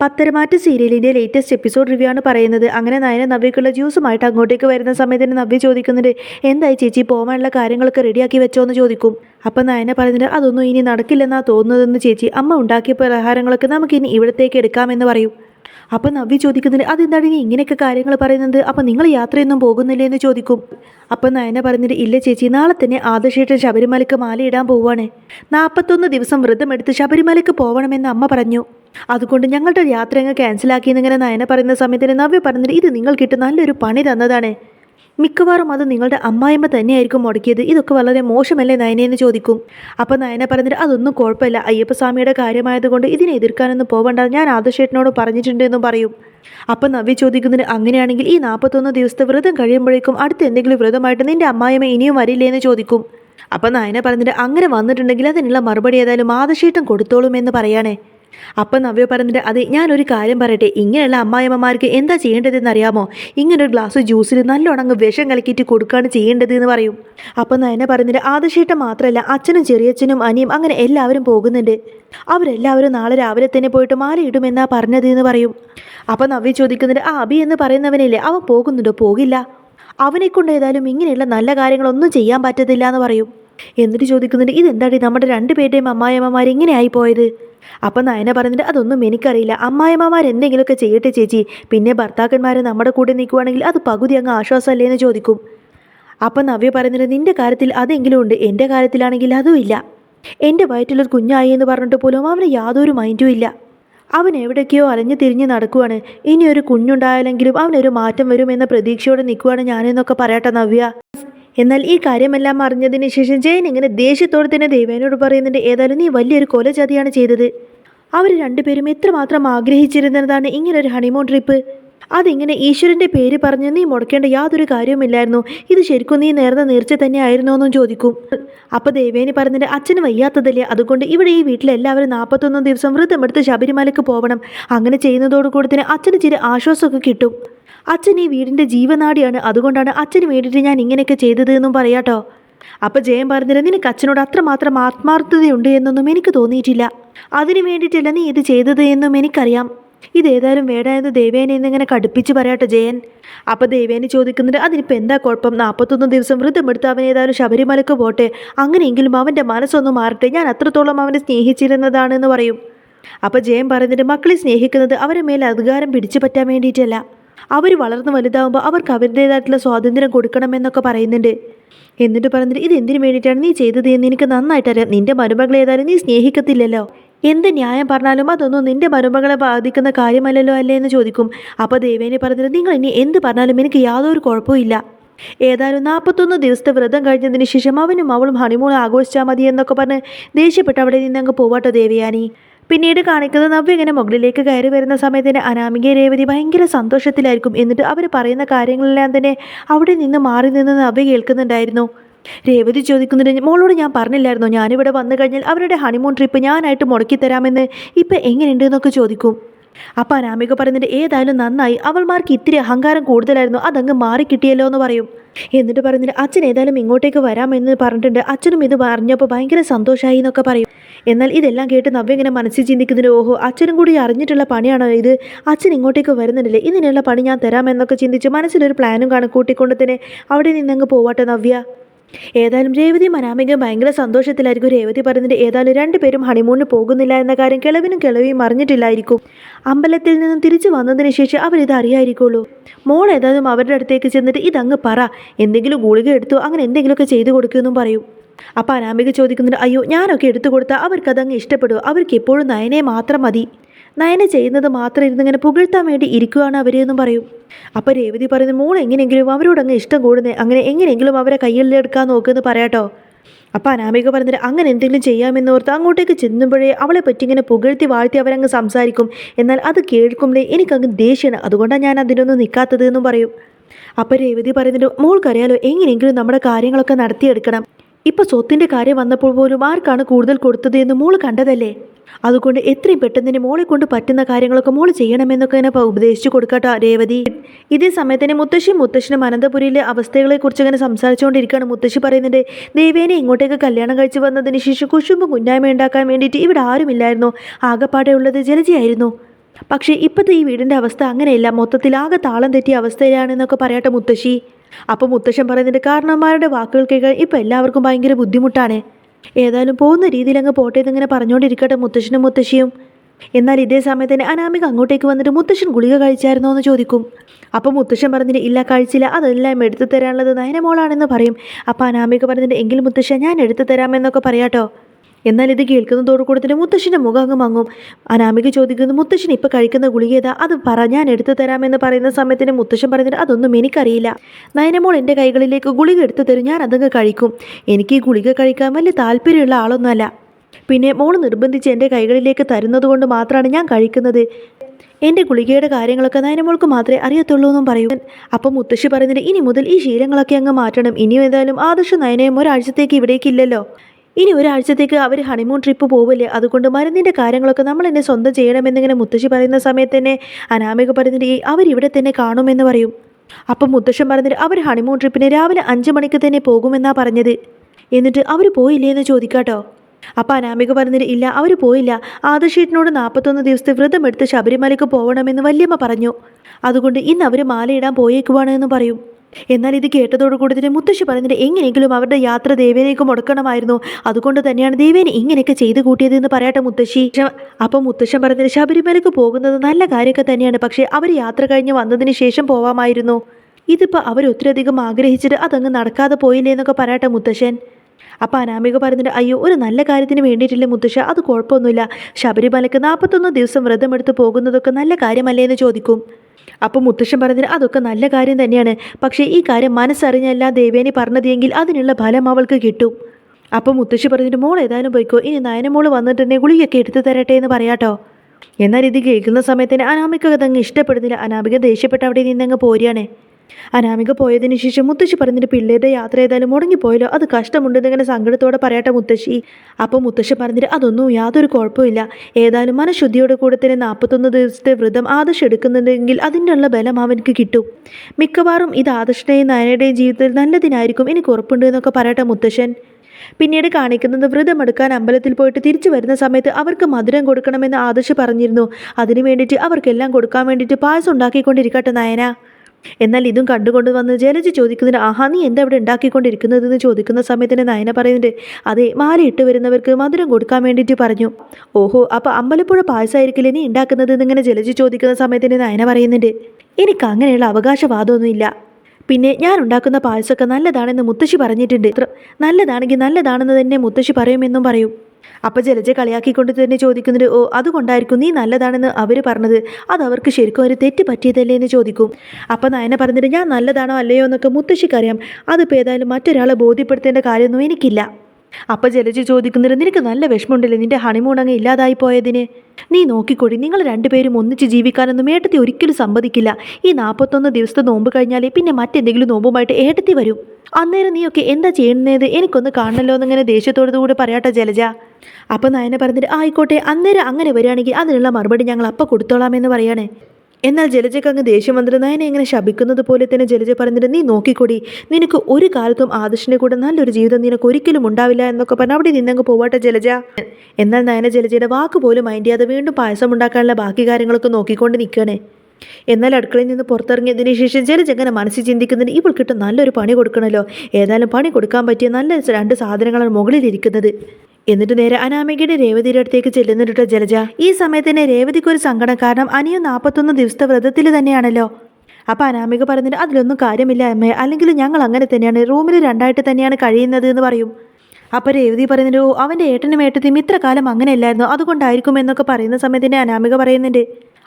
പത്തരമാറ്റ് സീരിയലിന്റെ latest episode review ആണ് പറയുന്നത്. അങ്ങനെ നയന നവ്യക്കുള്ള ജ്യൂസുമായിട്ട് അങ്ങോട്ടേക്ക് വരുന്ന സമയത്തിന് നവ്യ ചോദിക്കുന്നുണ്ട് എന്തായി ചേച്ചി പോകാനുള്ള കാര്യങ്ങളൊക്കെ റെഡിയാക്കി വെച്ചോ? എന്ന് ചോദിക്കും. അപ്പം നയന പറയുന്നുണ്ട് അതൊന്നും ഇനി നടക്കില്ലെന്നാ തോന്നുന്നതെന്ന് ചേച്ചി. അമ്മ ഉണ്ടാക്കിയ പലഹാരങ്ങളൊക്കെ നമുക്കിനി ഇവിടത്തേക്ക് എടുക്കാമെന്ന് പറയും. അപ്പം നവ്യ ചോദിക്കുന്നുണ്ട് അതെന്താണ് ഇനി ഇങ്ങനെയൊക്കെ കാര്യങ്ങൾ പറയുന്നത്? അപ്പം നിങ്ങൾ യാത്രയൊന്നും പോകുന്നില്ലേ? എന്ന് ചോദിക്കും. അപ്പം നയന പറഞ്ഞിട്ട് ഇല്ല ചേച്ചി നാളെ തന്നെ ആദർശേട്ടൻ ശബരിമലയ്ക്ക് മാലയിടാൻ പോവാണ്. നാൽപ്പത്തൊന്ന് ദിവസം വ്രതമെടുത്ത് ശബരിമലയ്ക്ക് പോകണമെന്ന് അമ്മ പറഞ്ഞു. അതുകൊണ്ട് ഞങ്ങളുടെ യാത്ര അങ്ങ് ക്യാൻസലാക്കിയെന്നിങ്ങനെ നയന പറയുന്ന സമയത്തിന് നവ്യ പറഞ്ഞിട്ട് ഇത് നിങ്ങൾ കിട്ടുന്ന നല്ലൊരു പണി തന്നതാണ്. മിക്കവാറും അത് നിങ്ങളുടെ അമ്മായിമ്മ തന്നെയായിരിക്കും മുടക്കിയത്. ഇതൊക്കെ വളരെ മോശമല്ലേ നയനയെന്ന് ചോദിക്കും. അപ്പോൾ നയന പറഞ്ഞിട്ട് അതൊന്നും കുഴപ്പമില്ല. അയ്യപ്പസ്വാമിയുടെ കാര്യമായതുകൊണ്ട് ഇതിനെ എതിർക്കാനൊന്നും പോവണ്ട. ഞാൻ ആദർശേട്ടനോട് പറഞ്ഞിട്ടുണ്ട് എന്നും പറയും. അപ്പം നവ്യ ചോദിക്കുന്നതിന് അങ്ങനെയാണെങ്കിൽ ഈ നാൽപ്പത്തൊന്ന് ദിവസത്തെ വ്രതം കഴിയുമ്പോഴേക്കും അടുത്ത എന്തെങ്കിലും വ്രതമായിട്ട് നിന്റെ അമ്മായിമ്മ ഇനിയും വരില്ലേ എന്ന് ചോദിക്കും. അപ്പം നയന പറഞ്ഞിട്ട് അങ്ങനെ വന്നിട്ടുണ്ടെങ്കിൽ അതിനുള്ള മറുപടി ഏതായാലും ആദർശേട്ടൻ കൊടുത്തോളും എന്ന് പറയാനേ അപ്പം നവ്യ പറഞ്ഞിട്ട് അതെ ഞാനൊരു കാര്യം പറയട്ടെ. ഇങ്ങനെയുള്ള അമ്മായിമ്മമാർക്ക് എന്താ ചെയ്യേണ്ടതെന്ന് അറിയാമോ? ഇങ്ങനെ ഒരു ഗ്ലാസ് ജ്യൂസിൽ നല്ലോണം അങ്ങ് വിഷം കലക്കിയിട്ട് കൊടുക്കുകയാണ് ചെയ്യേണ്ടത് എന്ന് പറയും. അപ്പം നയന പറഞ്ഞിട്ട് ആദർശേട്ടൻ മാത്രമല്ല അച്ഛനും ചെറിയച്ഛനും അനിയും അങ്ങനെ എല്ലാവരും പോകുന്നുണ്ട്. അവരെല്ലാവരും നാളെ രാവിലെ തന്നെ പോയിട്ട് മാലയിടുമെന്നാ പറഞ്ഞത് എന്ന് പറയും. അപ്പം നവ്യ ചോദിക്കുന്നുണ്ട് ആ അബി എന്ന് പറയുന്നവനില്ലേ? അവൻ പോകുന്നുണ്ടോ? പോകില്ല. അവനെ കൊണ്ട് ഏതായാലും ഇങ്ങനെയുള്ള നല്ല കാര്യങ്ങളൊന്നും ചെയ്യാൻ പറ്റത്തില്ല എന്ന് പറയും. എന്നിട്ട് ചോദിക്കുന്നുണ്ട് ഇതെന്താടി നമ്മുടെ രണ്ടുപേരുടെയും അമ്മായിയമ്മമാർ ഇങ്ങനെയായി പോയത്? അപ്പം നയന പറഞ്ഞിട്ട് അതൊന്നും എനിക്കറിയില്ല. അമ്മായിമ്മമാർ എന്തെങ്കിലുമൊക്കെ ചെയ്യട്ടെ ചേച്ചി. പിന്നെ ഭർത്താക്കന്മാർ നമ്മുടെ കൂടെ നിൽക്കുവാണെങ്കിൽ അത് പകുതി അങ്ങ് ആശ്വാസമല്ലേ എന്ന് ചോദിക്കും. അപ്പം നവ്യ പറയുന്നത് നിന്റെ കാര്യത്തിൽ അതെങ്കിലും ഉണ്ട്. എന്റെ കാര്യത്തിലാണെങ്കിൽ അതുമില്ല എന്റെ വയറ്റിലൊരു കുഞ്ഞായി എന്ന് പറഞ്ഞിട്ട് പോലും അവന് യാതൊരു മൈൻഡും ഇല്ല. അവൻ എവിടേക്കോ അലഞ്ഞു തിരിഞ്ഞ് നടക്കുവാണ്. ഇനി ഒരു കുഞ്ഞുണ്ടായാലെങ്കിലും അവനൊരു മാറ്റം വരുമെന്ന പ്രതീക്ഷയോടെ നിൽക്കുവാണ് ഞാനെന്നൊക്കെ പറയട്ടെ നവ്യ. എന്നാൽ ഈ കാര്യമെല്ലാം അറിഞ്ഞതിന് ശേഷം ജയൻ ഇങ്ങനെ ദേഷ്യത്തോടെ തന്നെ ദേവേനോട് പറയുന്നുണ്ട് ഏതായാലും നീ വലിയൊരു കൊലചതിയാണ് ചെയ്തത്. അവർ രണ്ടുപേരും എത്രമാത്രം ആഗ്രഹിച്ചിരുന്നതാണ് ഒരു ഹണിമൂൺ ട്രിപ്പ് അതിങ്ങനെ ഈശ്വരന്റെ പേര് പറഞ്ഞ് നീ മുടക്കേണ്ട യാതൊരു കാര്യവുമില്ലായിരുന്നു. ഇത് ശരിക്കും നീ നേർന്ന നേർച്ച തന്നെ ആയിരുന്നോ എന്നും ചോദിക്കും. അപ്പോൾ ദേവേനി പറഞ്ഞിട്ട് അച്ഛന് വയ്യാത്തതല്ലേ? അതുകൊണ്ട് ഇവിടെ ഈ വീട്ടിലെല്ലാവരും നാൽപ്പത്തൊന്നും ദിവസം വ്രതമെടുത്ത് ശബരിമലയ്ക്ക് പോകണം അങ്ങനെ ചെയ്യുന്നതോടുകൂടി തന്നെ അച്ഛന് ചില ആശ്വാസമൊക്കെ കിട്ടും. അച്ഛൻ ഈ വീടിന്റെ ജീവനാടിയാണ്. അതുകൊണ്ടാണ് അച്ഛന് വേണ്ടിയിട്ട് ഞാൻ ഇങ്ങനെയൊക്കെ ചെയ്തത് എന്നും പറയാട്ടോ. അപ്പം ജയൻ പറഞ്ഞില്ല നിനക്ക് അച്ഛനോട് അത്രമാത്രം ആത്മാർത്ഥതയുണ്ട് എന്നൊന്നും എനിക്ക് തോന്നിയിട്ടില്ല. അതിനു വേണ്ടിയിട്ടല്ല നീ ഇത് ചെയ്തത് എന്നും എനിക്കറിയാം. ഇതേതായാലും വേടായെന്ന് ദേവേനെ എന്നിങ്ങനെ കടുപ്പിച്ച് പറയാട്ടെ ജയൻ. അപ്പം ദേവേനെ ചോദിക്കുന്നുണ്ട് അതിനിപ്പോൾ എന്താ കുഴപ്പം? നാൽപ്പത്തൊന്ന് ദിവസം വ്രതമെടുത്ത് അവൻ ഏതായാലും ശബരിമലക്ക് പോട്ടെ. അങ്ങനെയെങ്കിലും അവന്റെ മനസ്സൊന്ന് മാറട്ടെ. ഞാൻ അത്രത്തോളം അവനെ സ്നേഹിച്ചിരുന്നതാണെന്ന് പറയും. അപ്പം ജയൻ പറയുന്നുണ്ട് മക്കളെ സ്നേഹിക്കുന്നത് അവരെ മേൽ അധികാരം പിടിച്ചു പറ്റാൻ വേണ്ടിയിട്ടല്ല. അവർ വളർന്ന് വലുതാവുമ്പോൾ അവർക്ക് അവരുടേതായിട്ടുള്ള സ്വാതന്ത്ര്യം കൊടുക്കണമെന്നൊക്കെ പറയുന്നുണ്ട്. എന്നിട്ട് പറഞ്ഞിട്ട് ഇത് എന്തിനു വേണ്ടിയിട്ടാണ് നീ ചെയ്തത് എന്ന് എനിക്ക് നന്നായിട്ടറിയാം നിന്റെ മരുമകളെ ഏതായാലും നീ സ്നേഹിക്കത്തില്ലല്ലോ. എന്ത് ന്യായം പറഞ്ഞാലും അതൊന്നും നിന്റെ മരുമകളെ ബാധിക്കുന്ന കാര്യമല്ലല്ലോ അല്ലേ എന്ന് ചോദിക്കും. അപ്പോൾ ദേവേനെ പറഞ്ഞിട്ട് നിങ്ങൾ ഇനി എന്ത് പറഞ്ഞാലും എനിക്ക് യാതൊരു കുഴപ്പമില്ല ഏതായാലും നാൽപ്പത്തൊന്ന് ദിവസത്തെ വ്രതം കഴിഞ്ഞതിന് ശേഷം അവനും അവളും ഹണിമൂൺ ആഘോഷിച്ചാൽ മതി എന്നൊക്കെ പറഞ്ഞ് ദേഷ്യപ്പെട്ട് അവിടെ നിന്ന് അങ്ങ് പോവാട്ടോ ദേവയാനി. പിന്നീട് കാണിക്കുന്നത് നവ്യ ഇങ്ങനെ മുകളിലേക്ക് കയറി വരുന്ന സമയത്തിന് അനാമിക രേവതി ഭയങ്കര സന്തോഷത്തിലായിരിക്കും. എന്നിട്ട് അവർ പറയുന്ന കാര്യങ്ങളെല്ലാം തന്നെ അവിടെ നിന്ന് മാറി നിന്ന് നവ്യ കേൾക്കുന്നുണ്ടായിരുന്നു. രേവതി ചോദിക്കുന്നുണ്ട് മോളോട് ഞാൻ പറഞ്ഞില്ലായിരുന്നോ? ഞാനിവിടെ വന്നു കഴിഞ്ഞാൽ അവരുടെ ഹണിമൂൺ ട്രിപ്പ് ഞാനായിട്ട് മുടക്കി തരാമെന്ന് ഇപ്പം എങ്ങനെയുണ്ട്? എന്നൊക്കെ ചോദിക്കും. അപ്പം അനാമിക പറയുന്നുണ്ട് ഏതായാലും നന്നായി. അവൾമാർക്ക് ഇത്തിരി അഹങ്കാരം കൂടുതലായിരുന്നു. അതങ്ങ് മാറിക്കിട്ടിയല്ലോ എന്ന് പറയും. എന്നിട്ട് പറയുന്നുണ്ട് അച്ഛൻ ഏതായാലും ഇങ്ങോട്ടേക്ക് വരാമെന്ന് പറഞ്ഞിട്ടുണ്ട്. അച്ഛനും ഇത് പറഞ്ഞപ്പോൾ ഭയങ്കര സന്തോഷമായി എന്നൊക്കെ പറയും. എന്നാൽ ഇതെല്ലാം കേട്ട് നവ്യ ഇങ്ങനെ മനസ്സിൽ ചിന്തിക്കുന്നതിന് ഓഹോ അച്ഛനും കൂടി അറിഞ്ഞിട്ടുള്ള പണിയാണോ ഇത്? അച്ഛൻ ഇങ്ങോട്ടേക്ക് വരുന്നുണ്ടല്ലേ ഇതിനുള്ള പണി ഞാൻ തരാമെന്നൊക്കെ ചിന്തിച്ച് മനസ്സിലൊരു പ്ലാനും കാണും. കൂട്ടിക്കൊണ്ട് തന്നെ അവിടെ നിന്നങ്ങ് പോവാട്ടെ നവ്യ. ഏതായാലും രേവതി മനാമിക ഭയങ്കര സന്തോഷത്തിലായിരിക്കും. രേവതി പറഞ്ഞിട്ട് ഏതായാലും രണ്ടുപേരും ഹണിമൂണിന് പോകുന്നില്ല എന്ന കാര്യം കിളവിനും കിളവിയും അറിഞ്ഞിട്ടില്ലായിരിക്കും. അമ്പലത്തിൽ നിന്നും തിരിച്ചു വന്നതിന് ശേഷം അവരിത് അറിയായിരിക്കുള്ളൂ. മോൾ ഏതായാലും അവരുടെ അടുത്തേക്ക് ചെന്നിട്ട് ഇതങ്ങ് പറ. എന്തെങ്കിലും ഗുളിക എടുത്തു അങ്ങനെ എന്തെങ്കിലുമൊക്കെ ചെയ്തു കൊടുക്കുമെന്നും പറയും. അപ്പോൾ അനാമിക ചോദിക്കുന്നുണ്ട് അയ്യോ ഞാനൊക്കെ എടുത്തു കൊടുത്താൽ അവർക്കതങ്ങ് ഇഷ്ടപ്പെടും അവർക്ക് എപ്പോഴും നയനെ മാത്രം മതി. നയന ചെയ്യുന്നത് മാത്രം ഇരുന്നിങ്ങനെ പുകഴ്ത്താൻ വേണ്ടി ഇരിക്കുകയാണ് അവരെന്നും പറയും. അപ്പോൾ രേവതി പറയുന്നത് മോൾ എങ്ങനെയെങ്കിലും അവരോടങ്ങ് ഇഷ്ടം കൂടുന്നേ അങ്ങനെ എങ്ങനെയെങ്കിലും അവരെ കയ്യിലെടുക്കാൻ നോക്കുമെന്ന് പറയാട്ടോ. അപ്പം അനാമിക പറഞ്ഞിട്ട് അങ്ങനെ എന്തെങ്കിലും ചെയ്യാമെന്ന് ഓർത്ത് അങ്ങോട്ടേക്ക് ചെന്നുമ്പോഴേ അവളെ പറ്റി ഇങ്ങനെ പുകഴ്ത്തി വാഴ്ത്തി അവരങ്ങ് സംസാരിക്കും. എന്നാൽ അത് കേൾക്കുമ്പോഴേ എനിക്കങ്ങ് ദേഷ്യമാണ്. അതുകൊണ്ടാണ് ഞാൻ അതിനൊന്നും നിൽക്കാത്തത് എന്നും പറയും. അപ്പം രേവതി പറയുന്നുണ്ട് മോൾക്കറിയാലോ എങ്ങനെയെങ്കിലും നമ്മുടെ കാര്യങ്ങളൊക്കെ നടത്തിയെടുക്കണം. ഇപ്പോൾ സ്വത്തിന്റെ കാര്യം വന്നപ്പോൾ പോലും ആർക്കാണ് കൂടുതൽ കൊടുത്തത് എന്ന് മോൾ കണ്ടതല്ലേ? അതുകൊണ്ട് എത്രയും പെട്ടെന്ന് മോളെ കൊണ്ട് പറ്റുന്ന കാര്യങ്ങളൊക്കെ മോൾ ചെയ്യണമെന്നൊക്കെ എന്നെ ഉപദേശിച്ചു കൊടുക്കട്ടോ രേവതി. ഇതേ സമയത്ത് തന്നെ മുത്തശ്ശി മുത്തശ്ശനും അനന്തപുരിയിലെ അവസ്ഥകളെക്കുറിച്ച് ഇങ്ങനെ സംസാരിച്ചുകൊണ്ടിരിക്കുകയാണ്. മുത്തശ്ശി പറയുന്നുണ്ട് ദേവേനെ ഇങ്ങോട്ടേക്ക് കല്യാണം കഴിച്ചു വന്നതിന് ശേഷം കുശുമ്പ് കുഞ്ഞായ്മ ഉണ്ടാക്കാൻ വേണ്ടിയിട്ട് ഇവിടെ ആരുമില്ലായിരുന്നു. ആകെപ്പാടെ ഉള്ളത് ജലജയായിരുന്നു. പക്ഷേ ഇപ്പോഴത്തെ ഈ വീടിന്റെ അവസ്ഥ അങ്ങനെയല്ല. മൊത്തത്തിൽ ആകെ താളം തെറ്റിയ അവസ്ഥയിലാണെന്നൊക്കെ പറയട്ടെ മുത്തശ്ശി. അപ്പോൾ മുത്തശ്ശൻ പറയുന്നുണ്ട് കാരണന്മാരുടെ വാക്കുകൾ കേൾക്കാൻ ഇപ്പം എല്ലാവർക്കും ഭയങ്കര ബുദ്ധിമുട്ടാണ്. ഏതായാലും പോകുന്ന രീതിയിൽ അങ്ങ് പോട്ടെ എന്നിങ്ങനെ പറഞ്ഞുകൊണ്ടിരിക്കട്ടെ മുത്തശ്ശനും മുത്തശ്ശിയും. എന്നാൽ ഇതേ സമയത്ത് തന്നെ അനാമിക അങ്ങോട്ടേക്ക് വന്നിട്ട് മുത്തശ്ശൻ ഗുളിക കഴിച്ചായിരുന്നോ എന്ന് ചോദിക്കും. അപ്പോൾ മുത്തശ്ശൻ പറഞ്ഞിട്ട് ഇല്ല കഴിച്ചില്ല അതെല്ലാം എടുത്തു തരാനുള്ളത് നയനമോളാണെന്ന് പറയും. അപ്പോൾ അനാമിക പറഞ്ഞിട്ട് എങ്കിൽ മുത്തശ്ശൻ ഞാൻ എടുത്തു തരാമെന്നൊക്കെ പറയാട്ടോ. എന്നാൽ ഇത് കേൾക്കുന്നതോട് കൂടെ തന്നെ മുത്തശ്ശിന്റെ മുഖാംഗം വാങ്ങും അനാമിക ചോദിക്കുന്നു മുത്തശ്ശിന് ഇപ്പോൾ കഴിക്കുന്ന ഗുളിക അത് പറ ഞാൻ എടുത്തു തരാമെന്ന് പറയുന്ന സമയത്തിന് മുത്തശ്ശൻ പറയുന്നത് അതൊന്നും എനിക്കറിയില്ല. നയനമോൾ എന്റെ കൈകളിലേക്ക് ഗുളിക എടുത്തു തരും ഞാൻ അതങ്ങ് കഴിക്കും. എനിക്ക് ഈ ഗുളിക കഴിക്കാൻ വലിയ താല്പര്യമുള്ള ആളൊന്നുമല്ല. പിന്നെ മോൾ നിർബന്ധിച്ച് എന്റെ കൈകളിലേക്ക് തരുന്നത് കൊണ്ട് മാത്രമാണ് ഞാൻ കഴിക്കുന്നത്. എന്റെ ഗുളികയുടെ കാര്യങ്ങളൊക്കെ നയനമോൾക്ക് മാത്രമേ അറിയത്തുള്ളൂ എന്നും പറയൂ. അപ്പം മുത്തശ്ശി പറയുന്നത് ഇനി മുതൽ ഈ ശീലങ്ങളൊക്കെ അങ്ങ് മാറ്റണം. ഇനിയും ഏതായാലും ആദർശ നയനയും ഒരാഴ്ചത്തേക്ക് ഇവിടേക്കില്ലല്ലോ ഇനി ഒരാഴ്ചത്തേക്ക് അവർ ഹണിമൂൺ ട്രിപ്പ് പോവില്ലേ? അതുകൊണ്ട് മരുന്നിന്റെ കാര്യങ്ങളൊക്കെ നമ്മൾ എന്നെ സ്വന്തം ചെയ്യണമെന്നിങ്ങനെ മുത്തശ്ശി പറയുന്ന സമയത്ത് തന്നെ അനാമിക പറയുന്നുണ്ട് ഈ അവരിവിടെ തന്നെ കാണുമെന്ന് പറയും. അപ്പം മുത്തശ്ശൻ പറഞ്ഞിട്ട് അവർ ഹണിമൂൺ ട്രിപ്പിന് രാവിലെ അഞ്ച് മണിക്ക് തന്നെ പോകുമെന്നാ പറഞ്ഞത്. എന്നിട്ട് അവർ പോയില്ലേ? എന്ന് ചോദിക്കാട്ടോ. അപ്പം അനാമിക പറഞ്ഞിട്ട് ഇല്ല അവർ പോയില്ല. ആദർശേട്ടനോട് നാൽപ്പത്തൊന്ന് ദിവസത്തെ വ്രതം എടുത്ത് ശബരിമലയ്ക്ക് പോകണമെന്ന് വല്യമ്മ പറഞ്ഞു. അതുകൊണ്ട് ഇന്ന് അവർ മാലയിടാൻ പോയേക്കുവാണ് എന്ന് പറയും. എന്നാൽ ഇത് കേട്ടതോടുകൂടി തന്നെ മുത്തശ്ശി പറഞ്ഞിട്ട് എങ്ങനെയെങ്കിലും അവരുടെ യാത്ര ദേവേനേക്ക് മുടക്കണമായിരുന്നു. അതുകൊണ്ട് തന്നെയാണ് ദേവേനെ ഇങ്ങനെയൊക്കെ ചെയ്തു കൂട്ടിയത് എന്ന് പറയട്ടെ മുത്തശ്ശി. അപ്പം മുത്തശ്ശൻ പറഞ്ഞത് ശബരിമലക്ക് പോകുന്നത് നല്ല കാര്യമൊക്കെ തന്നെയാണ്. പക്ഷേ അവർ യാത്ര കഴിഞ്ഞ് വന്നതിന് ശേഷം പോവാമായിരുന്നു. ഇതിപ്പോൾ അവർ ഒത്തിരിയധികം ആഗ്രഹിച്ചിട്ട് അതങ്ങ് നടക്കാതെ പോയില്ലേ എന്നൊക്കെ പറയട്ടെ മുത്തശ്ശൻ. അപ്പോൾ അനാമിക പറഞ്ഞിട്ട് അയ്യോ ഒരു നല്ല കാര്യത്തിന് വേണ്ടിയിട്ടില്ല മുത്തശ്ശ? അത് കുഴപ്പമൊന്നുമില്ല. ശബരിമലക്ക് നാൽപ്പത്തൊന്ന് ദിവസം വ്രതമെടുത്ത് പോകുന്നതൊക്കെ നല്ല കാര്യമല്ലേ എന്ന് ചോദിക്കും. അപ്പം മുത്തശ്ശൻ പറഞ്ഞതിന് അതൊക്കെ നല്ല കാര്യം തന്നെയാണ്. പക്ഷേ ഈ കാര്യം മനസ്സറിഞ്ഞല്ല ദേവേനി പറഞ്ഞതെങ്കിൽ അതിനുള്ള ഫലം അവൾക്ക് കിട്ടും. അപ്പം മുത്തശ്ശി പറഞ്ഞിട്ട് മോൾ ഏതായാലും പോയിക്കോ. ഇനി നയന വന്നിട്ട് തന്നെ ഗുളിയൊക്കെ എടുത്തു തരട്ടെ എന്ന് പറയാട്ടോ. എന്നാൽ ഇത് കേൾക്കുന്ന സമയത്തിന് അനാമിക അതങ്ങ് ഇഷ്ടപ്പെടുന്നില്ല. അനാമിക ദേഷ്യപ്പെട്ട് അവിടെ നിന്നങ്ങ് പോരുകയാണ്. അനാമിക പോയതിന് ശേഷം മുത്തശ്ശി പറഞ്ഞിട്ട് പിള്ളേരുടെ യാത്ര ഏതായാലും മുടങ്ങിപ്പോയല്ലോ. അത് കഷ്ടമുണ്ടെന്ന് ഇങ്ങനെ സങ്കടത്തോടെ പറയട്ടെ മുത്തശ്ശി. അപ്പോൾ മുത്തശ്ശി പറഞ്ഞിട്ട് അതൊന്നും യാതൊരു കുഴപ്പമില്ല ഏതായാലും മനഃശുദ്ധിയോടെ കൂടെ തന്നെ നാൽപ്പത്തൊന്ന് ദിവസത്തെ വ്രതം ആദർശം എടുക്കുന്നുണ്ടെങ്കിൽ അതിനുള്ള ബലം അവനക്ക് കിട്ടും. മിക്കവാറും ഇത് ആദർശിന്റെയും നയനയുടെയും ജീവിതത്തിൽ നല്ലതിനായിരിക്കും. എനിക്ക് ഉറപ്പുണ്ട് എന്നൊക്കെ പറയട്ടെ മുത്തശ്ശൻ. പിന്നീട് കാണിക്കുന്നത് വ്രതമെടുക്കാൻ അമ്പലത്തിൽ പോയിട്ട് തിരിച്ചു വരുന്ന സമയത്ത് അവർക്ക് മധുരം കൊടുക്കണമെന്ന് ആദർശ് പറഞ്ഞിരുന്നു. അതിനു വേണ്ടിയിട്ട് അവർക്കെല്ലാം കൊടുക്കാൻ വേണ്ടിയിട്ട് പായസം ഉണ്ടാക്കിക്കൊണ്ടിരിക്കട്ടെ നയന. എന്നാൽ ഇതും കണ്ടുകൊണ്ട് വന്ന് ജലജ് ചോദിക്കുന്നതിന് ആഹാ നീ എന്താ ഇവിടെ ഉണ്ടാക്കിക്കൊണ്ടിരിക്കുന്നതെന്ന് ചോദിക്കുന്ന സമയത്തിന് നയന പറയുന്നുണ്ട് അതെ മാല ഇട്ട് വരുന്നവർക്ക് മധുരം കൊടുക്കാൻ വേണ്ടിയിട്ട് പറഞ്ഞു. ഓഹോ അപ്പോൾ അമ്പലപ്പുഴ പായസമായിരിക്കില്ലേ നീ ഉണ്ടാക്കുന്നത് എന്നിങ്ങനെ ജലജ് ചോദിക്കുന്ന സമയത്തിന് നയന പറയുന്നുണ്ട്. എനിക്ക് അങ്ങനെയുള്ള അവകാശവാദമൊന്നുമില്ല. പിന്നെ ഞാൻ ഉണ്ടാക്കുന്ന പായസമൊക്കെ നല്ലതാണെന്ന് മുത്തശ്ശി പറഞ്ഞിട്ടുണ്ട്. നല്ലതാണെങ്കിൽ നല്ലതാണെന്ന് തന്നെ മുത്തശ്ശി പറയുമെന്നും പറയും. അപ്പോൾ ജലജ കളിയാക്കിക്കൊണ്ട് തന്നെ ചോദിക്കുന്നുണ്ട് ഓ അതുകൊണ്ടായിരിക്കും നീ നല്ലതാണെന്ന് അവർ പറഞ്ഞത്. അത് അവർക്ക് ശരിക്കും ഒരു തെറ്റ് പറ്റിയതല്ലേ എന്ന് ചോദിക്കും. അപ്പോൾ നയന പറഞ്ഞിട്ട് ഞാൻ നല്ലതാണോ അല്ലയോ എന്നൊക്കെ മുത്തശ്ശിക്കറിയാം അതിപ്പോൾ ഏതായാലും മറ്റൊരാളെ ബോധ്യപ്പെടുത്തേണ്ട കാര്യമൊന്നും എനിക്കില്ല. അപ്പോൾ ജലജ ചോദിക്കുന്നത് നിനക്ക് നല്ല വിഷമമുണ്ടല്ലേ? നിന്റെ ഹണിമൂൺ അങ്ങ് ഇല്ലാതായി പോയതിന്? നീ നോക്കിക്കൊടി നിങ്ങൾ രണ്ടുപേരും ഒന്നിച്ച് ജീവിക്കാനൊന്നും ഏട്ടത്തി ഒരിക്കലും സമ്മതിക്കില്ല. ഈ നാൽപ്പത്തൊന്ന് ദിവസത്തെ നോമ്പ് കഴിഞ്ഞാലേ പിന്നെ മറ്റെന്തെങ്കിലും നോമ്പുമായിട്ട് ഏട്ടത്തി വരും. അന്നേരം നീയൊക്കെ എന്താ ചെയ്യുന്നത് എനിക്കൊന്ന് കാണണല്ലോ എന്നിങ്ങനെ ദേഷ്യത്തോടുകൂടി പറയാട്ടെ ജലജ. അപ്പോൾ നയന പറഞ്ഞിട്ട് ആയിക്കോട്ടെ അന്നേരം അങ്ങനെ വരികയാണെങ്കിൽ അതിനുള്ള മറുപടി ഞങ്ങൾ അപ്പം കൊടുത്തോളാമെന്ന് പറയണേ. എന്നാൽ ജലജയ്ക്ക് അങ്ങ് ദേഷ്യം വന്നിട്ട് നയനെ ഇങ്ങനെ ശപിക്കുന്നത് പോലെ തന്നെ ജലജ പറഞ്ഞിട്ട് നീ നോക്കിക്കൊടി നിനക്ക് ഒരു കാലത്തും ആദർശിനെ കൂടെ നല്ലൊരു ജീവിതം നിനക്ക് ഒരിക്കലും ഉണ്ടാവില്ല എന്നൊക്കെ പറഞ്ഞ് അവിടെ നിന്നങ്ങ് പോവാട്ടെ ജലജ. എന്നാൽ നയന ജലജയുടെ വാക്ക് പോലും മൈൻഡ് ചെയ്യാതെ വീണ്ടും പായസം ഉണ്ടാക്കാനുള്ള ബാക്കി കാര്യങ്ങളൊക്കെ നോക്കിക്കൊണ്ട് നിൽക്കണേ എന്നാൽ അടുക്കളയിൽ നിന്ന് പുറത്തിറങ്ങിയതിന് ശേഷം ജലജ ഇങ്ങനെ മനസ്സിൽ ചിന്തിക്കുന്നതിന് ഇവൾ കിട്ടും നല്ലൊരു പണി കൊടുക്കണമല്ലോ ഏതായാലും പണി കൊടുക്കാൻ പറ്റിയ നല്ല രണ്ട് സാധനങ്ങളാണ് മുകളിലിരിക്കുന്നത് എന്നിട്ട് നേരെ അനാമികയുടെ രേവതിയുടെ അടുത്തേക്ക് ചെല്ലുന്നിട്ടുണ്ട് ജലജ. ഈ സമയത്ത് തന്നെ രേവതിക്ക് ഒരു സങ്കടം. കാരണം അനിയും നാൽപ്പത്തൊന്ന് ദിവസത്തെ വ്രതത്തിൽ തന്നെയാണല്ലോ. അപ്പോൾ അനാമിക പറഞ്ഞിട്ട് അതിലൊന്നും കാര്യമില്ല അമ്മേ. അല്ലെങ്കിൽ ഞങ്ങൾ അങ്ങനെ തന്നെയാണ്. റൂമിൽ രണ്ടായിട്ട് തന്നെയാണ് കഴിയുന്നത് എന്ന് പറയും. അപ്പോൾ രേവതി പറയുന്നുണ്ട് ഓ അവന്റെ ഏട്ടനും ഏട്ടത്തിയും ഇത്ര കാലം അങ്ങനെയല്ലായിരുന്നു. അതുകൊണ്ടായിരിക്കും എന്നൊക്കെ പറയുന്ന സമയത്ത് തന്നെ അനാമിക പറയുന്നുണ്ട്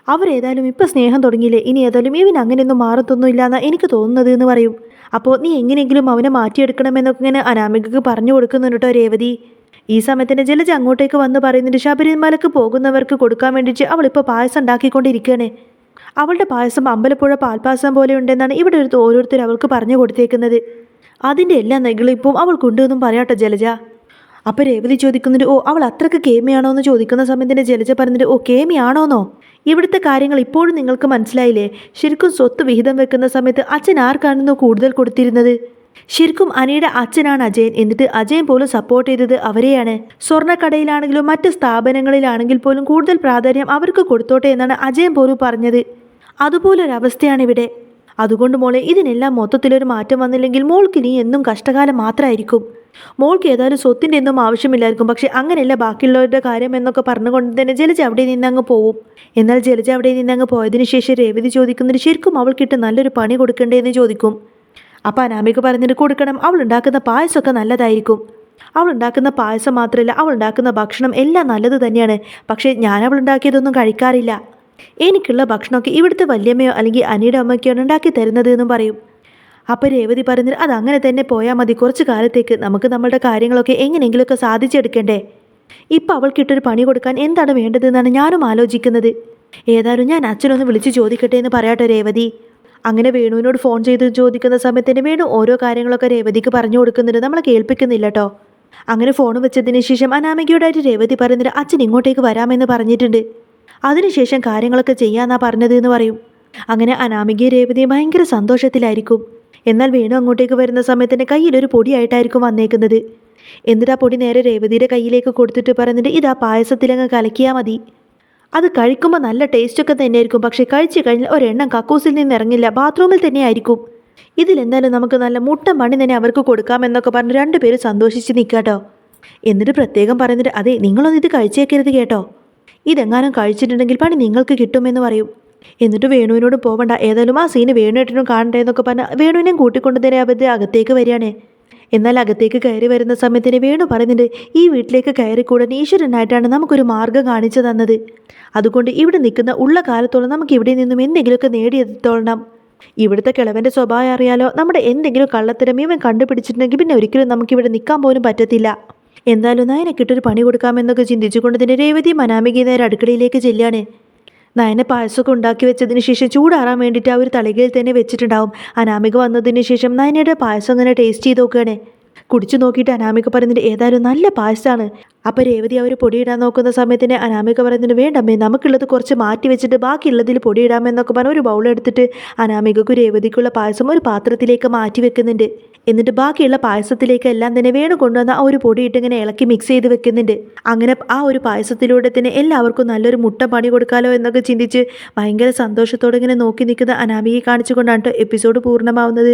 അവരേതായാലും ഇപ്പം സ്നേഹം തുടങ്ങിയില്ലേ? ഇനി ഏതായാലും ഇവൻ അങ്ങനെയൊന്നും മാറത്തൊന്നുമില്ല എന്നാണ് എനിക്ക് തോന്നുന്നത് എന്ന് പറയും. അപ്പോൾ നീ എങ്ങനെയെങ്കിലും അവനെ മാറ്റിയെടുക്കണമെന്നൊക്കെ ഇങ്ങനെ അനാമികക്ക് പറഞ്ഞു കൊടുക്കുന്നുണ്ട് കേട്ടോ രേവതി. ഈ സമയത്തിന് ജലജ അങ്ങോട്ടേക്ക് വന്ന് പറയുന്നുണ്ട് ശബരിമലക്ക് പോകുന്നവർക്ക് കൊടുക്കാൻ വേണ്ടിയിട്ട് അവളിപ്പോൾ പായസം ഉണ്ടാക്കിക്കൊണ്ടിരിക്കുകയാണ്. അവളുടെ പായസം അമ്പലപ്പുഴ പാൽപ്പായസം പോലെ ഉണ്ടെന്നാണ് ഇവിടെ ഒരു ഓരോരുത്തർ അവൾക്ക് പറഞ്ഞു കൊടുത്തേക്കുന്നത്. അതിന്റെ എല്ലാ നെഗളിപ്പും അവൾക്കുണ്ട് എന്നും പറയാട്ടോ ജലജ. അപ്പോൾ രേവതി ചോദിക്കുന്നുണ്ട് ഓ അവൾ അത്രയ്ക്ക് കേമിയാണോ എന്ന് ചോദിക്കുന്ന സമയത്തിന് ജലജ പറഞ്ഞിട്ട് ഓ കേമിയാണോന്നോ? ഇവിടുത്തെ കാര്യങ്ങൾ ഇപ്പോഴും നിങ്ങൾക്ക് മനസ്സിലായില്ലേ? ശരിക്കും സ്വത്ത് വിഹിതം വെക്കുന്ന സമയത്ത് അച്ഛൻ ആർക്കാണെന്നോ കൂടുതൽ കൊടുത്തിരുന്നത്? ശരിക്കും അനിയുടെ അച്ഛനാണ് അജയൻ. എന്നിട്ട് അജയൻ പോലും സപ്പോർട്ട് ചെയ്തത് അവരെയാണ്. സ്വർണക്കടയിലാണെങ്കിലും മറ്റ് സ്ഥാപനങ്ങളിലാണെങ്കിൽ പോലും കൂടുതൽ പ്രാധാന്യം അവർക്ക് കൊടുത്തോട്ടെ എന്നാണ് അജയൻ പോലും പറഞ്ഞത്. അതുപോലൊരവസ്ഥയാണ് ഇവിടെ. അതുകൊണ്ട് മോളെ ഇതിനെല്ലാം മൊത്തത്തിലൊരു മാറ്റം വന്നില്ലെങ്കിൽ മോൾക്ക് ഇനി എന്നും കഷ്ടകാലം മാത്രമായിരിക്കും. മോൾക്ക് ഏതായാലും സ്വത്തിന്റെ ഒന്നും ആവശ്യമില്ലായിരിക്കും. പക്ഷേ അങ്ങനെയല്ല ബാക്കിയുള്ളവരുടെ കാര്യം എന്നൊക്കെ പറഞ്ഞുകൊണ്ട് തന്നെ ജലജ അവിടെ നിന്ന് നിന്നങ്ങ് പോവും. എന്നാൽ ജലജ അവിടെ നിന്ന് നിന്നങ്ങ് പോയതിനു ശേഷം രേവതി ചോദിക്കുന്നതിന് ശരിക്കും അവൾക്കിട്ട് നല്ലൊരു പണി കൊടുക്കണ്ടേ എന്ന് ചോദിക്കും. അപ്പം അനാമിക പറഞ്ഞിട്ട് കൊടുക്കണം. അവൾ ഉണ്ടാക്കുന്ന പായസമൊക്കെ നല്ലതായിരിക്കും. അവൾ ഉണ്ടാക്കുന്ന പായസം മാത്രമല്ല അവൾ ഉണ്ടാക്കുന്ന ഭക്ഷണം എല്ലാം നല്ലത് തന്നെയാണ്. പക്ഷേ ഞാൻ അവൾ ഉണ്ടാക്കിയതൊന്നും കഴിക്കാറില്ല. എനിക്കുള്ള ഭക്ഷണമൊക്കെ ഇവിടുത്തെ വല്യമ്മയോ അല്ലെങ്കിൽ അനിയുടെ അമ്മയ്ക്കാണ് ഉണ്ടാക്കി തരുന്നത് എന്നും പറയും. അപ്പോൾ രേവതി പറഞ്ഞത് അത് അങ്ങനെ തന്നെ പോയാൽ മതി. കുറച്ച് കാലത്തേക്ക് നമുക്ക് നമ്മളുടെ കാര്യങ്ങളൊക്കെ എങ്ങനെയെങ്കിലുമൊക്കെ സാധിച്ചെടുക്കണ്ടേ? ഇപ്പം അവൾക്കിട്ടൊരു പണി കൊടുക്കാൻ എന്താണ് വേണ്ടതെന്നാണ് ഞാനും ആലോചിക്കുന്നത്. ഏതായാലും ഞാൻ അച്ഛനൊന്ന് വിളിച്ച് ചോദിക്കട്ടെ എന്ന് പറയാട്ടോ രേവതി. അങ്ങനെ വേണുവിനോട് ഫോൺ ചെയ്ത് ചോദിക്കുന്ന സമയത്തിന് വേണു ഓരോ കാര്യങ്ങളൊക്കെ രേവതിക്ക് പറഞ്ഞു കൊടുക്കുന്നുണ്ട്. നമ്മളെ കേൾപ്പിക്കുന്നില്ല കേട്ടോ അങ്ങനെ ഫോൺ വെച്ചതിന് ശേഷം അനാമികയോടായിട്ട് രേവതി പറയുന്നത് അച്ഛൻ ഇങ്ങോട്ടേക്ക് വരാമെന്ന് പറഞ്ഞിട്ടുണ്ട്. അതിനുശേഷം കാര്യങ്ങളൊക്കെ ചെയ്യാന്നാ പറഞ്ഞത് എന്ന് പറയും. അങ്ങനെ അനാമികയും രേവതിയും ഭയങ്കര സന്തോഷത്തിലായിരിക്കും. എന്നാൽ വേണു അങ്ങോട്ടേക്ക് വരുന്ന സമയത്തിന് കയ്യിലൊരു പൊടിയായിട്ടായിരിക്കും വന്നേക്കുന്നത്. എന്നിട്ട് ആ പൊടി നേരെ രേവതിയുടെ കയ്യിലേക്ക് കൊടുത്തിട്ട് പറയുന്നുണ്ട് ഇതാ പായസത്തിലങ്ങ് കലക്കിയാൽ മതി. അത് കഴിക്കുമ്പോൾ നല്ല ടേസ്റ്റ് ടേസ്റ്റൊക്കെ തന്നെയായിരിക്കും. പക്ഷേ കഴിച്ചു കഴിഞ്ഞാൽ ഒരെണ്ണം കക്കൂസിൽ നിന്ന് ഇറങ്ങില്ല ബാത്റൂമിൽ തന്നെ ആയിരിക്കും ഇതിലെന്തായാലും നമുക്ക് നല്ല മുട്ട മണി തന്നെ അവർക്ക് കൊടുക്കാമെന്നൊക്കെ പറഞ്ഞ് രണ്ടുപേരും സന്തോഷിച്ച് നിൽക്കാട്ടോ. എന്നിട്ട് പ്രത്യേകം പറയുന്നിട്ട് അതെ നിങ്ങളൊന്നും ഇത് കഴിച്ചേക്കരുത് കേട്ടോ. ഇതെങ്ങാനും കഴിച്ചിട്ടുണ്ടെങ്കിൽ പണി നിങ്ങൾക്ക് കിട്ടുമെന്ന് പറയും. എന്നിട്ട് വേണുവിനോട് പോവണ്ട. ഏതായാലും ആ സീന് വേണുവേട്ടനും കാണണ്ടേ എന്നൊക്കെ പറഞ്ഞാൽ വേണുവിനെയും കൂട്ടിക്കൊണ്ടുതരാൻ അവരുടെ അകത്തേക്ക് വരികയാണ്. എന്നാൽ അകത്തേക്ക് കയറി വരുന്ന സമയത്തിന് വേണു പറയുന്നുണ്ട് ഈ വീട്ടിലേക്ക് കയറിക്കൂടാൻ ഈശ്വരനായിട്ടാണ് നമുക്കൊരു മാർഗം കാണിച്ചു തന്നത്. അതുകൊണ്ട് ഇവിടെ നിൽക്കുന്ന ഉള്ള കാലത്തോളം നമുക്ക് ഇവിടെ നിന്നും എന്തെങ്കിലുമൊക്കെ നേടിയെത്തോളണം ഇവിടുത്തെ കിളവന്റെ സ്വഭാവം അറിയാലോ നമ്മുടെ എന്തെങ്കിലും കള്ളത്തരം ഇവൻ കണ്ടുപിടിച്ചിട്ടുണ്ടെങ്കിൽ പിന്നെ ഒരിക്കലും നമുക്കിവിടെ നിൽക്കാൻ പോലും പറ്റത്തില്ല. എന്തായാലും നയനെ കിട്ടൊരു പണി കൊടുക്കാമെന്നൊക്കെ ചിന്തിച്ചുകൊണ്ട് തന്നെ രേവതി മനാമികി നേരെ അടുക്കളയിലേക്ക് ചെല്ലുകയാണ്. നയന പായസമൊക്കെ ഉണ്ടാക്കി വെച്ചതിന് ശേഷം ചൂടാറാൻ വേണ്ടിയിട്ട് ആ ഒരു തളികയിൽ തന്നെ വെച്ചിട്ടുണ്ടാവും. അനാമിക വന്നതിന് ശേഷം നയനയുടെ പായസം അങ്ങനെ ടേസ്റ്റ് ചെയ്ത് നോക്കുകയാണ്. കുടിച്ചു നോക്കിയിട്ട് അനാമിക പറയുന്നുണ്ട് ഏതായാലും നല്ല പായസമാണ്. അപ്പോൾ രേവതി അവർ പൊടിയിടാൻ നോക്കുന്ന സമയത്തിന് അനാമിക പറയുന്നുണ്ട് വേണ്ടമ്മേ നമുക്കുള്ളത് കുറച്ച് മാറ്റി വെച്ചിട്ട് ബാക്കിയുള്ളതിൽ പൊടിയിടാമെന്നൊക്കെ പറഞ്ഞ് ഒരു ബൗൾ എടുത്തിട്ട് അനാമികക്കും രേവതിക്കുള്ള പായസം ഒരു പാത്രത്തിലേക്ക് മാറ്റി വെക്കുന്നുണ്ട്. എന്നിട്ട് ബാക്കിയുള്ള പായസത്തിലേക്ക് എല്ലാം തന്നെ വേണു കൊണ്ടുവന്ന ആ ഒരു പൊടിയിട്ട് ഇങ്ങനെ ഇളക്കി മിക്സ് ചെയ്ത് വെക്കുന്നുണ്ട്. അങ്ങനെ ആ ഒരു പായസത്തിലൂടെ തന്നെ എല്ലാവർക്കും നല്ലൊരു മുട്ട പണി കൊടുക്കാലോ എന്നൊക്കെ ചിന്തിച്ച് ഭയങ്കര സന്തോഷത്തോടെ ഇങ്ങനെ നോക്കി നിൽക്കുന്ന അനാമികയെ കാണിച്ചുകൊണ്ടാണ് എപ്പിസോഡ് പൂർണമാവുന്നത്.